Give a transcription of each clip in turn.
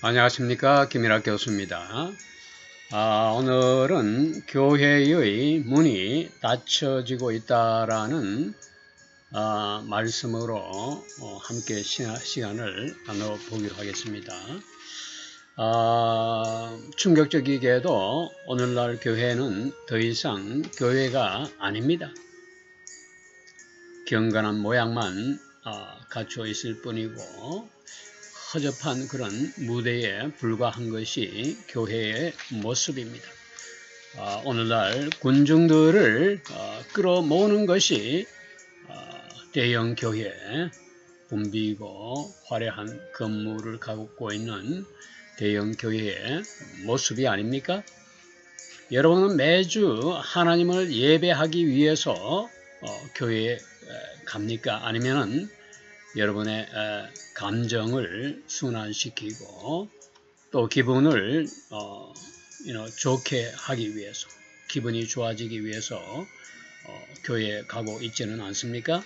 안녕하십니까 김일학 교수입니다. 아, 오늘은 교회의 문이 닫혀지고 있다라는 아, 말씀으로 어, 함께 시간을 나눠보기로 하겠습니다. 아, 충격적이게도 오늘날 교회는 더 이상 교회가 아닙니다. 경건한 모양만 아, 갖춰 있을 뿐이고 허접한 그런 무대에 불과한 것이 교회의 모습입니다. 어, 오늘날 군중들을 어, 끌어모으는 것이 어, 대형 교회 붐비고 화려한 건물을 갖고 있는 대형 교회의 모습이 아닙니까? 여러분은 매주 하나님을 예배하기 위해서 어, 교회에 갑니까? 아니면은 여러분의 감정을 순환시키고 또 기분을 어, 좋게 하기 위해서 기분이 좋아지기 위해서 어, 교회에 가고 있지는 않습니까?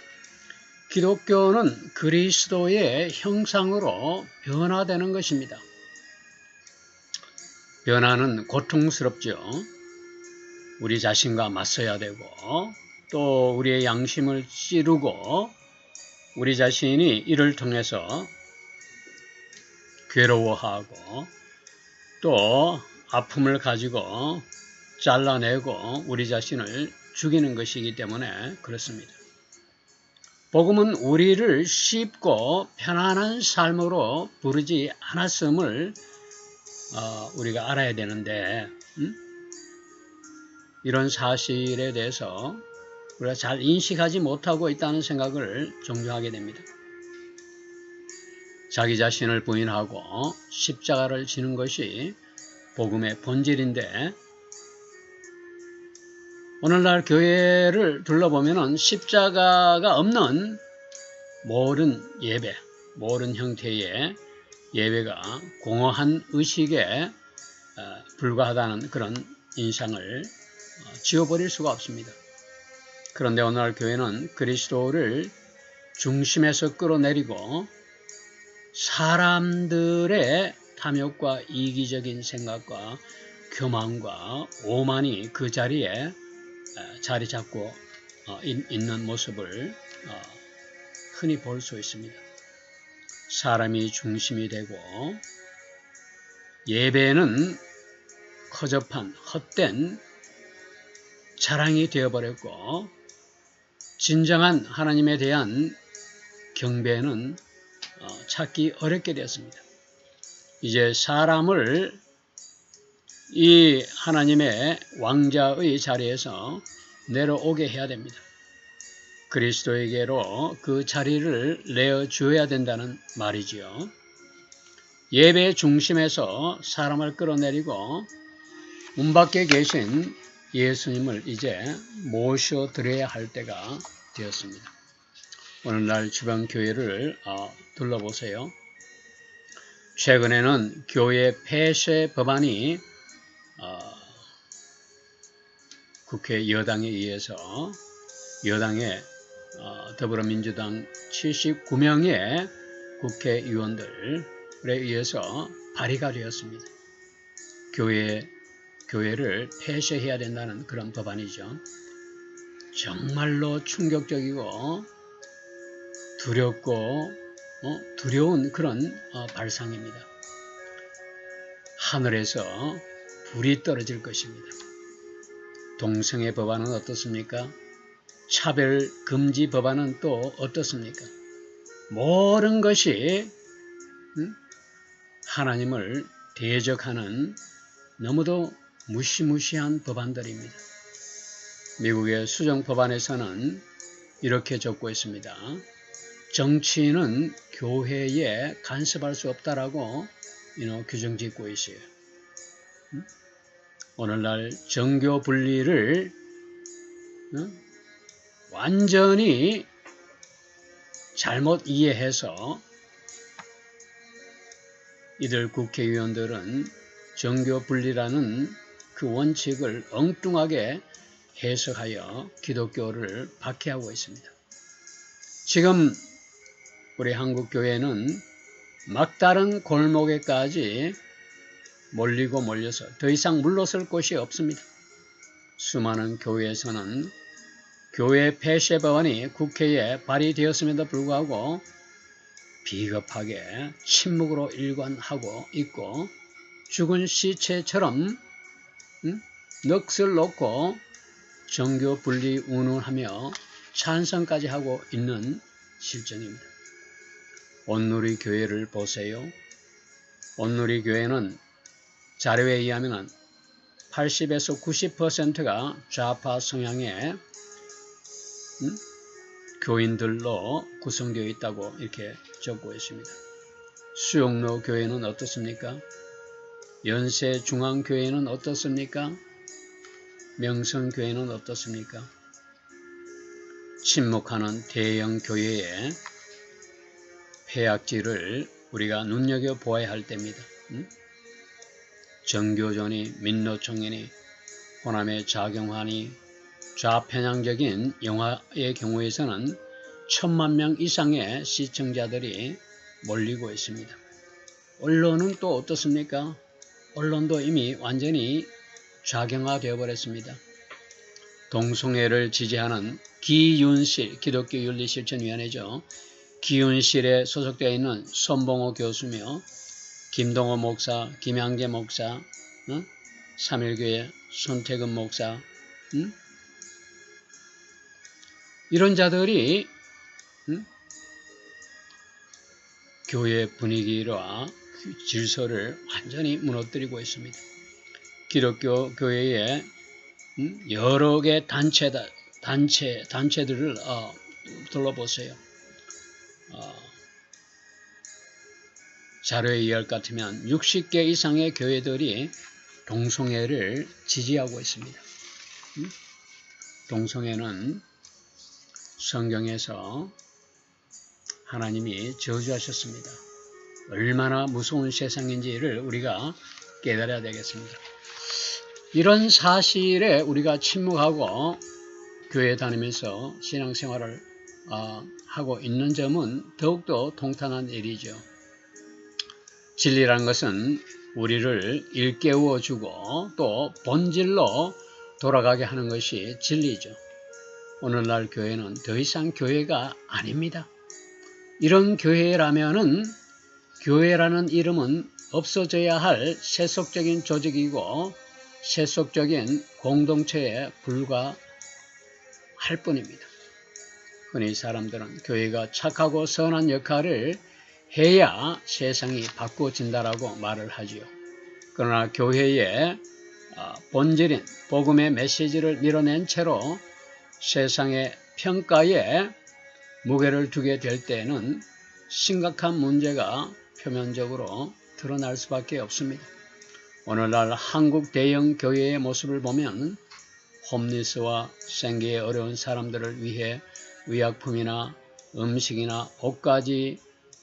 기독교는 그리스도의 형상으로 변화되는 것입니다. 변화는 고통스럽죠. 우리 자신과 맞서야 되고 또 우리의 양심을 찌르고 우리 자신이 이를 통해서 괴로워하고 또 아픔을 가지고 잘라내고 우리 자신을 죽이는 것이기 때문에 그렇습니다. 복음은 우리를 쉽고 편안한 삶으로 부르지 않았음을 어, 우리가 알아야 되는데 음? 이런 사실에 대해서 우리가 잘 인식하지 못하고 있다는 생각을 종종 하게 됩니다. 자기 자신을 부인하고 십자가를 지는 것이 복음의 본질인데 오늘날 교회를 둘러보면 십자가가 없는 모든 예배, 모든 형태의 예배가 공허한 의식에 어, 불과하다는 그런 인상을 어, 지워버릴 수가 없습니다. 그런데 오늘날 교회는 그리스도를 중심에서 끌어내리고 사람들의 탐욕과 이기적인 생각과 교만과 오만이 그 자리에 자리 잡고 어, 있는 모습을 어, 흔히 볼 수 있습니다. 사람이 중심이 되고 예배는 허접한 헛된 자랑이 되어버렸고 진정한 하나님에 대한 경배는 어, 찾기 어렵게 되었습니다. 이제 사람을 이 하나님의 왕자의 자리에서 내려오게 해야 됩니다. 그리스도에게로 그 자리를 내어 주어야 된다는 말이지요. 예배 중심에서 사람을 끌어내리고 문 밖에 계신 예수님을 이제 모셔드려야 할 때가 되었습니다. 오늘날 주변 교회를 어, 둘러보세요. 최근에는 교회 폐쇄 법안이 어, 국회 여당에 의해서 여당의 어, 더불어민주당 79명의 국회의원들에 의해서 발의가 되었습니다. 교회 교회를 폐쇄해야 된다는 그런 법안이죠. 정말로 충격적이고 두렵고 어, 두려운 그런 어, 발상입니다. 하늘에서 불이 떨어질 것입니다. 동성애 법안은 어떻습니까? 차별 금지 법안은 또 어떻습니까? 모든 것이 하나님을 대적하는 너무도 무시무시한 법안들입니다. 미국의 수정 법안에서는 이렇게 적고 있습니다. 정치인은 교회에 간섭할 수 없다라고 규정 짓고 있어요. 오늘날 정교 분리를 완전히 잘못 이해해서 이들 국회의원들은 정교 분리라는 그 원칙을 엉뚱하게 해석하여 기독교를 박해하고 있습니다. 지금 우리 한국 교회는 막다른 골목에까지 몰리고 몰려서 더 이상 물러설 곳이 없습니다. 수많은 교회에서는 교회 폐쇄 법안이 국회에 발의되었음에도 불구하고 비겁하게 침묵으로 일관하고 있고 죽은 시체처럼 음? 넋을 놓고 정교 분리 운운하며 찬성까지 하고 있는 실정입니다. 온누리 교회를 보세요. 온누리 교회는 자료에 의하면 80에서 90%가 좌파 성향의 음? 교인들로 구성되어 있다고 이렇게 적고 있습니다. 수용로 교회는 어떻습니까? 연세 중앙교회는 어떻습니까? 명성교회는 어떻습니까? 침묵하는 대형 교회의 폐악질을 우리가 눈여겨 보아야 할 때입니다. 음? 정교전이 민노총연이 호남의 자경환이 좌편향적인 영화의 경우에서는 천만 명 이상의 시청자들이 몰리고 있습니다. 언론은 또 어떻습니까? 언론도 이미 완전히 좌경화되어 버렸습니다. 동성애를 지지하는 기윤실 기독교 윤리실천위원회죠. 기윤실에 소속되어 있는 손봉호 교수며 김동호 목사, 김양재 목사, 어? 삼일교회 손태근 목사, 응? 이런 자들이 응? 교회 분위기와 질서를 완전히 무너뜨리고 있습니다. 기독교 교회의 음, 여러 개 단체다, 단체, 단체들을 어, 둘러보세요. 어, 자료에 의할 것 같으면 60개 이상의 교회들이 동성애를 지지하고 있습니다. 음? 동성애는 성경에서 하나님이 저주하셨습니다. 얼마나 무서운 세상인지를 우리가 깨달아야 되겠습니다. 이런 사실에 우리가 침묵하고 교회 다니면서 신앙생활을 어, 하고 있는 점은 더욱더 통탄한 일이죠. 진리라는 것은 우리를 일깨워 주고 또 본질로 돌아가게 하는 것이 진리죠. 오늘날 교회는 더 이상 교회가 아닙니다. 이런 교회라면은 교회라는 이름은 없어져야 할 세속적인 조직이고 세속적인 공동체에 불과할 뿐입니다. 흔히 사람들은 교회가 착하고 선한 역할을 해야 세상이 바꿔진다라고 말을 하지요. 그러나 교회의 어, 본질인 복음의 메시지를 밀어낸 채로 세상의 평가에 무게를 두게 될 때는 심각한 문제가 표면적으로 드러날 수밖에 없습니다. 오늘날 한국 대형 교회의 모습을 보면 홈리스와 생계에 어려운 사람들을 위해 의약품이나 음식이나 옷까지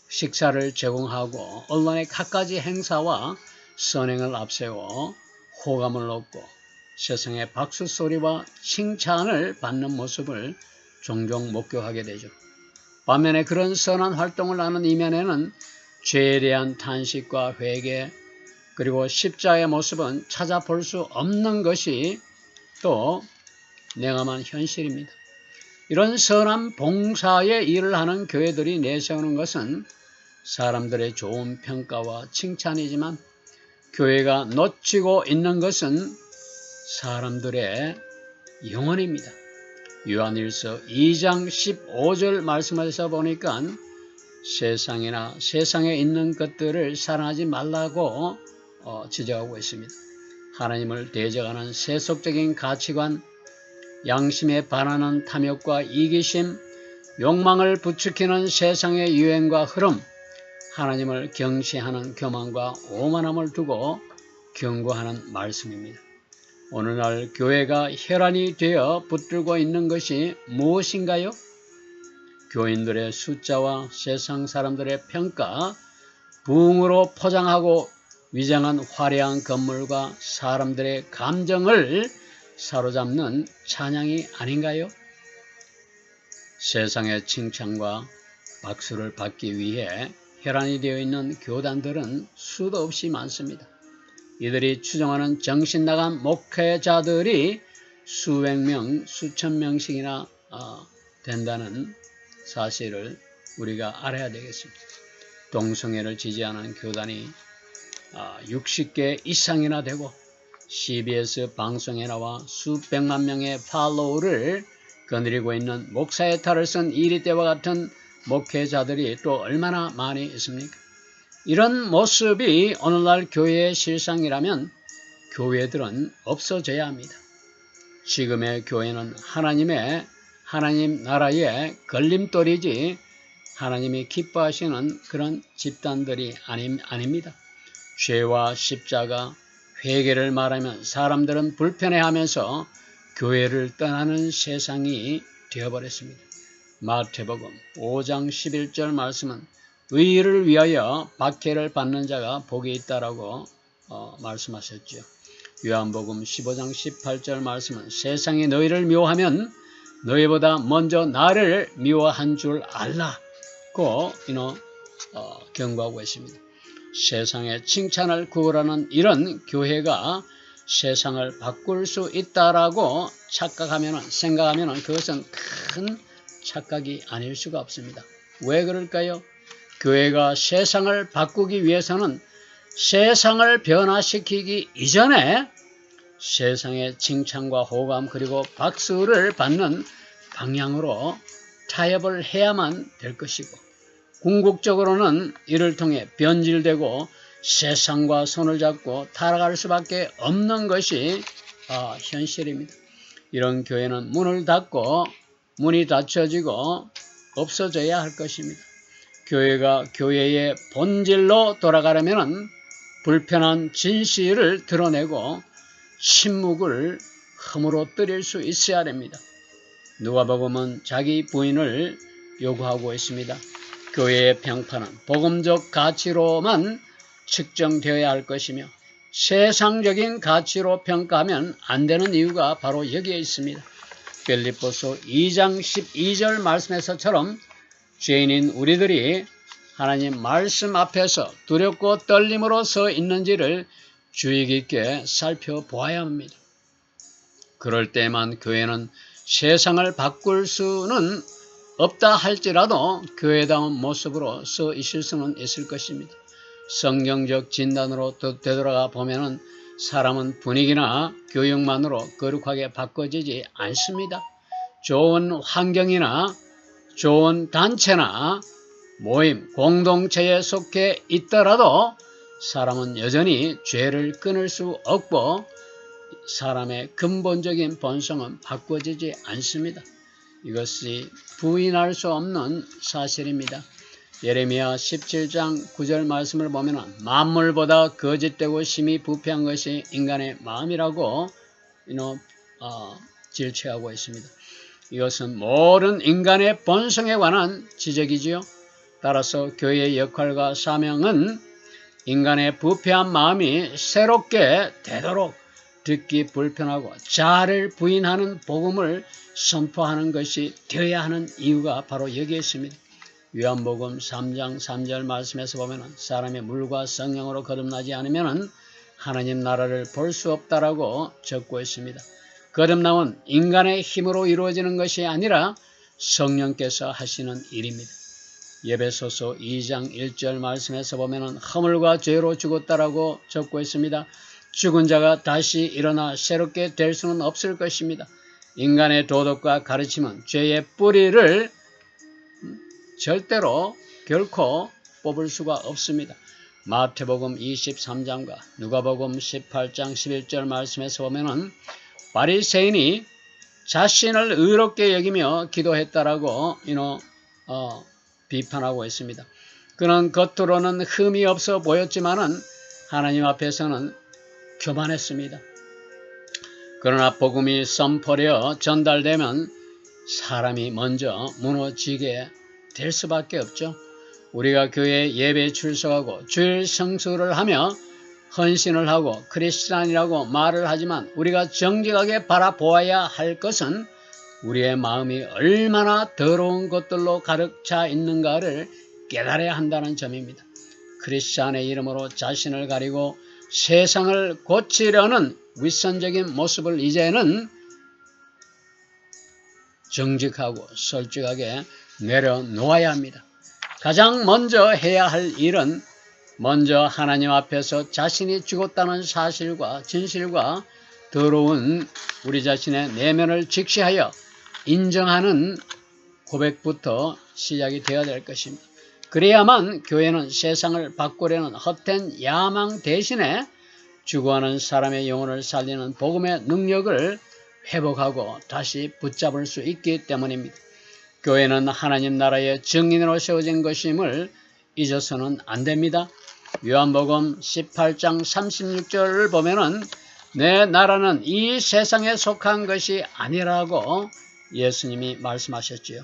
식사를 제공하고 언론의 갖가지 행사와 선행을 앞세워 호감을 얻고 세상의 박수 소리와 칭찬을 받는 모습을 종종 목격하게 되죠. 반면에 그런 선한 활동을 하는 이면에는 죄에 대한 탄식과 회개 그리고 십자의 모습은 찾아볼 수 없는 것이 또 냉엄한 현실입니다. 이런 선한 봉사의 일을 하는 교회들이 내세우는 것은 사람들의 좋은 평가와 칭찬이지만 교회가 놓치고 있는 것은 사람들의 영혼입니다. 요한일서 2장 15절 말씀에서 보니까 세상이나 세상에 있는 것들을 사랑하지 말라고 어, 지적하고 있습니다. 하나님을 대적하는 세속적인 가치관, 양심에 반하는 탐욕과 이기심, 욕망을 부추기는 세상의 유행과 흐름, 하나님을 경시하는 교만과 오만함을 두고 경고하는 말씀입니다. 오늘날 교회가 혈안이 되어 붙들고 있는 것이 무엇인가요? 교인들의 숫자와 세상 사람들의 평가, 부흥으로 포장하고 위장한 화려한 건물과 사람들의 감정을 사로잡는 찬양이 아닌가요? 세상의 칭찬과 박수를 받기 위해 혈안이 되어 있는 교단들은 수도 없이 많습니다. 이들이 추정하는 정신 나간 목회자들이 수백 명, 수천 명씩이나 어, 된다는 사실을 우리가 알아야 되겠습니다. 동성애를 지지하는 교단이 60개 이상이나 되고 CBS 방송에 나와 수백만 명의 팔로우를 거느리고 있는 목사의 탈을 쓴 이리 때와 같은 목회자들이 또 얼마나 많이 있습니까? 이런 모습이 오늘날 교회의 실상이라면 교회들은 없어져야 합니다. 지금의 교회는 하나님의 하나님 나라의 걸림돌이지 하나님이 기뻐하시는 그런 집단들이 아닙니다. 죄와 십자가, 회개를 말하면 사람들은 불편해하면서 교회를 떠나는 세상이 되어버렸습니다. 마태복음 5장 11절 말씀은 의를 위하여 박해를 받는 자가 복이 있다라고 어, 말씀하셨죠. 요한복음 15장 18절 말씀은 세상이 너희를 미워하면 너희보다 먼저 나를 미워한 줄 알라고 이노 어, 경고하고 있습니다. 세상의 칭찬을 구걸하는 이런 교회가 세상을 바꿀 수 있다라고 착각하면 생각하면 그것은 큰 착각이 아닐 수가 없습니다. 왜 그럴까요? 교회가 세상을 바꾸기 위해서는 세상을 변화시키기 이전에 세상의 칭찬과 호감 그리고 박수를 받는 방향으로 타협을 해야만 될 것이고 궁극적으로는 이를 통해 변질되고 세상과 손을 잡고 타락할 수밖에 없는 것이 아, 현실입니다. 이런 교회는 문을 닫고 문이 닫혀지고 없어져야 할 것입니다. 교회가 교회의 본질로 돌아가려면 불편한 진실을 드러내고 침묵을 흠으로 뜨릴 수 있어야 됩니다. 누가복음은 자기 부인을 요구하고 있습니다. 교회의 평판은 복음적 가치로만 측정되어야 할 것이며 세상적인 가치로 평가하면 안 되는 이유가 바로 여기에 있습니다. 빌립보서 2장 12절 말씀에서처럼 죄인인 우리들이 하나님 말씀 앞에서 두렵고 떨림으로 서 있는지를 주의 깊게 살펴보아야 합니다. 그럴 때만 교회는 세상을 바꿀 수는 없다 할지라도 교회다운 모습으로 서 있을 수는 있을 것입니다. 성경적 진단으로 되돌아가 보면은 사람은 분위기나 교육만으로 거룩하게 바꿔지지 않습니다. 좋은 환경이나 좋은 단체나 모임, 공동체에 속해 있더라도 사람은 여전히 죄를 끊을 수 없고 사람의 근본적인 본성은 바꿔지지 않습니다. 이것이 부인할 수 없는 사실입니다. 예레미야 17장 9절 말씀을 보면 만물보다 거짓되고 심히 부패한 것이 인간의 마음이라고 어, 질체하고 있습니다. 이것은 모든 인간의 본성에 관한 지적이지요. 따라서 교회의 역할과 사명은 인간의 부패한 마음이 새롭게 되도록 듣기 불편하고 자아를 부인하는 복음을 선포하는 것이 되어야 하는 이유가 바로 여기에 있습니다. 요한복음 3장 3절 말씀에서 보면 사람의 물과 성령으로 거듭나지 않으면 하나님 나라를 볼 수 없다라고 적고 있습니다. 거듭남은 인간의 힘으로 이루어지는 것이 아니라 성령께서 하시는 일입니다. 예배소서 2장 1절 말씀에서 보면 허물과 죄로 죽었다라고 적고 있습니다. 죽은 자가 다시 일어나 새롭게 될 수는 없을 것입니다. 인간의 도덕과 가르침은 죄의 뿌리를 절대로 결코 뽑을 수가 없습니다. 마태복음 23장과 누가복음 18장 11절 말씀에서 보면은 바리새인이 자신을 의롭게 여기며 기도했다라고 이노 어, 비판하고 있습니다. 그는 겉으로는 흠이 없어 보였지만은 하나님 앞에서는 교만했습니다. 그러나 복음이 선포되어 전달되면 사람이 먼저 무너지게 될 수밖에 없죠. 우리가 교회 예배 출석하고 주일 성수를 하며 헌신을 하고 크리스찬이라고 말을 하지만 우리가 정직하게 바라보아야 할 것은 우리의 마음이 얼마나 더러운 것들로 가득 차 있는가를 깨달아야 한다는 점입니다. 크리스찬의 이름으로 자신을 가리고 세상을 고치려는 윗선적인 모습을 이제는 정직하고 솔직하게 내려놓아야 합니다. 가장 먼저 해야 할 일은 먼저 하나님 앞에서 자신이 죽었다는 사실과 진실과 더러운 우리 자신의 내면을 직시하여 인정하는 고백부터 시작이 되어야 될 것입니다. 그래야만 교회는 세상을 바꾸려는 헛된 야망 대신에 죽어가는 사람의 영혼을 살리는 복음의 능력을 회복하고 다시 붙잡을 수 있기 때문입니다. 교회는 하나님 나라의 증인으로 세워진 것임을 잊어서는 안 됩니다. 요한복음 18장 36절을 보면은 내 나라는 이 세상에 속한 것이 아니라고 예수님이 말씀하셨지요.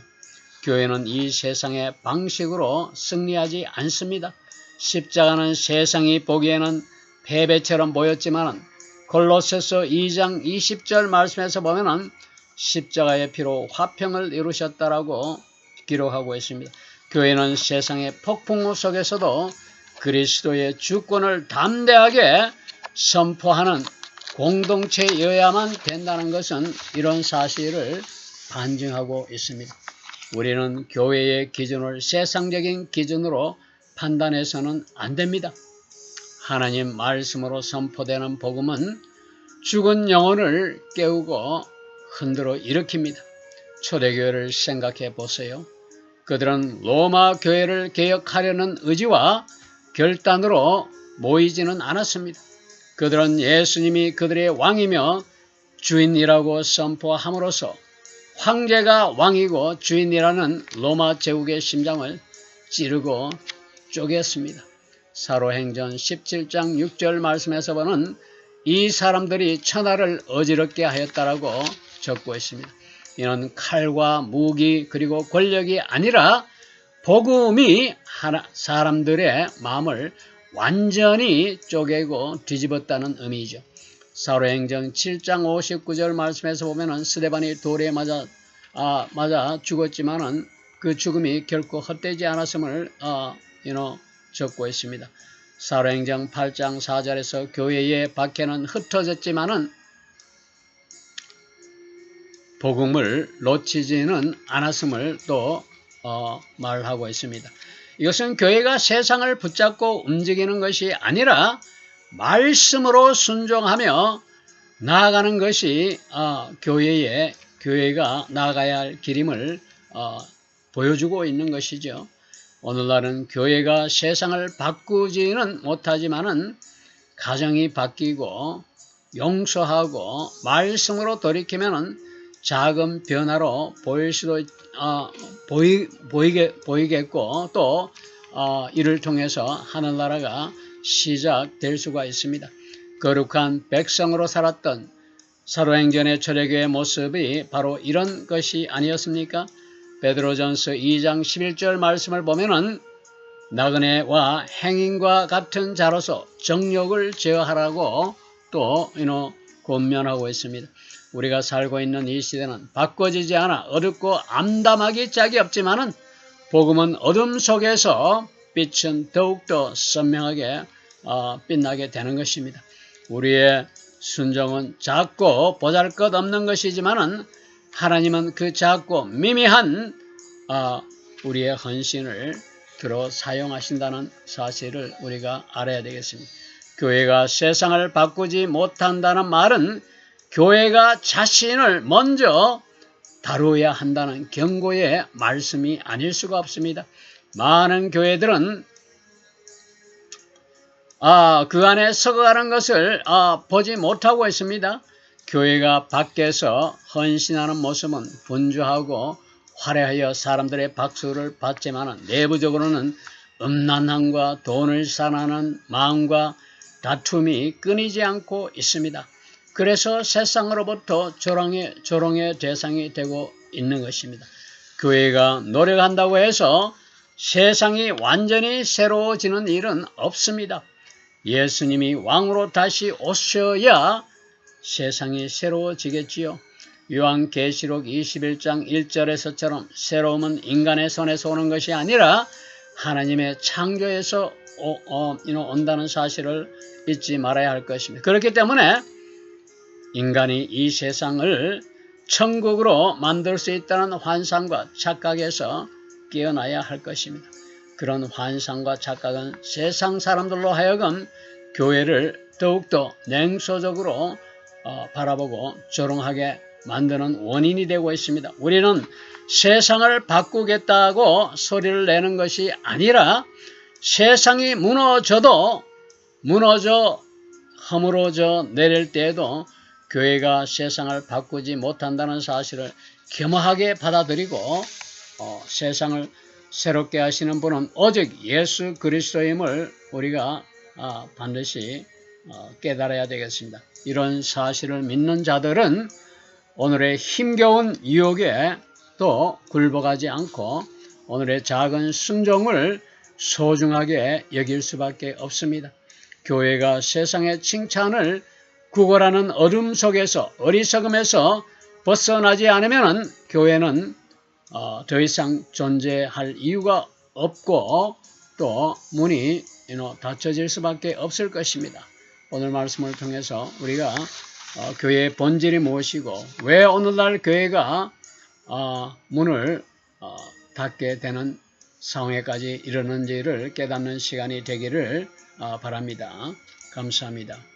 교회는 이 세상의 방식으로 승리하지 않습니다. 십자가는 세상이 보기에는 패배처럼 보였지만 골로새서 2장 20절 말씀에서 보면은 십자가의 피로 화평을 이루셨다라고 기록하고 있습니다. 교회는 세상의 폭풍우 속에서도 그리스도의 주권을 담대하게 선포하는 공동체여야만 된다는 것은 이런 사실을 반증하고 있습니다. 우리는 교회의 기준을 세상적인 기준으로 판단해서는 안 됩니다. 하나님 말씀으로 선포되는 복음은 죽은 영혼을 깨우고 흔들어 일으킵니다. 초대교회를 생각해 보세요. 그들은 로마 교회를 개혁하려는 의지와 결단으로 모이지는 않았습니다. 그들은 예수님이 그들의 왕이며 주인이라고 선포함으로써 황제가 왕이고 주인이라는 로마 제국의 심장을 찌르고 쪼갰습니다. 사로행전 17장 6절 말씀에서 보는 이 사람들이 천하를 어지럽게 하였다라고 적고 있습니다. 이는 칼과 무기 그리고 권력이 아니라 복음이 사람들의 마음을 완전히 쪼개고 뒤집었다는 의미죠. 사로행전 7장 59절 말씀에서 보면은 스데반이 돌에 맞아 아, 맞아 죽었지만은 그 죽음이 결코 헛되지 않았음을 어, you know, 적고 있습니다. 사로행전 8장 4절에서 교회의 박해는 흩어졌지만은 복음을 놓치지는 않았음을 또 어, 말하고 있습니다. 이것은 교회가 세상을 붙잡고 움직이는 것이 아니라 말씀으로 순종하며 나아가는 것이 어, 교회의 교회가 나아가야 할 길임을 어, 보여주고 있는 것이죠. 오늘날은 교회가 세상을 바꾸지는 못하지만은 가정이 바뀌고 용서하고 말씀으로 돌이키면은 작은 변화로 보일 수도 어, 보이, 보이게, 보이겠고 또 어, 이를 통해서 하늘나라가 시작될 수가 있습니다. 거룩한 백성으로 살았던 사도행전의 초대교의 모습이 바로 이런 것이 아니었습니까? 베드로전서 2장 11절 말씀을 보면은 나그네와 행인과 같은 자로서 정욕을 제어하라고 또 이노 권면하고 있습니다. 우리가 살고 있는 이 시대는 바꿔지지 않아 어둡고 암담하기 짝이 없지만은 복음은 어둠 속에서 빛은 더욱더 선명하게 어, 빛나게 되는 것입니다. 우리의 순종은 작고 보잘것없는 것이지만은 하나님은 그 작고 미미한 어, 우리의 헌신을 들어 사용하신다는 사실을 우리가 알아야 되겠습니다. 교회가 세상을 바꾸지 못한다는 말은 교회가 자신을 먼저 다루어야 한다는 경고의 말씀이 아닐 수가 없습니다. 많은 교회들은 아, 그 안에 썩어가는 것을 아, 보지 못하고 있습니다. 교회가 밖에서 헌신하는 모습은 분주하고 화려하여 사람들의 박수를 받지만 내부적으로는 음란함과 돈을 사랑하는 마음과 다툼이 끊이지 않고 있습니다. 그래서 세상으로부터 조롱의, 조롱의 대상이 되고 있는 것입니다. 교회가 노력한다고 해서 세상이 완전히 새로워지는 일은 없습니다. 예수님이 왕으로 다시 오셔야 세상이 새로워지겠지요. 요한 계시록 21장 1절에서처럼 새로움은 인간의 손에서 오는 것이 아니라 하나님의 창조에서 오- 어, 온다는 사실을 잊지 말아야 할 것입니다. 그렇기 때문에 인간이 이 세상을 천국으로 만들 수 있다는 환상과 착각에서 깨어나야 할 것입니다. 그런 환상과 착각은 세상 사람들로 하여금 교회를 더욱더 냉소적으로 어, 바라보고 조롱하게 만드는 원인이 되고 있습니다. 우리는 세상을 바꾸겠다고 소리를 내는 것이 아니라 세상이 무너져도 무너져 허물어져 내릴 때에도 교회가 세상을 바꾸지 못한다는 사실을 겸허하게 받아들이고 어, 세상을 새롭게 하시는 분은 오직 예수 그리스도임을 우리가 아, 반드시 어, 깨달아야 되겠습니다. 이런 사실을 믿는 자들은 오늘의 힘겨운 유혹에 또 굴복하지 않고 오늘의 작은 순종을 소중하게 여길 수밖에 없습니다. 교회가 세상의 칭찬을 구걸하는 어둠 속에서 어리석음에서 벗어나지 않으면 교회는 어, 더 이상 존재할 이유가 없고 또 문이 you know, 닫혀질 수밖에 없을 것입니다. 오늘 말씀을 통해서 우리가 어, 교회의 본질이 무엇이고 왜 오늘날 교회가 어, 문을 어, 닫게 되는 상황에까지 이르는지를 깨닫는 시간이 되기를 어, 바랍니다. 감사합니다.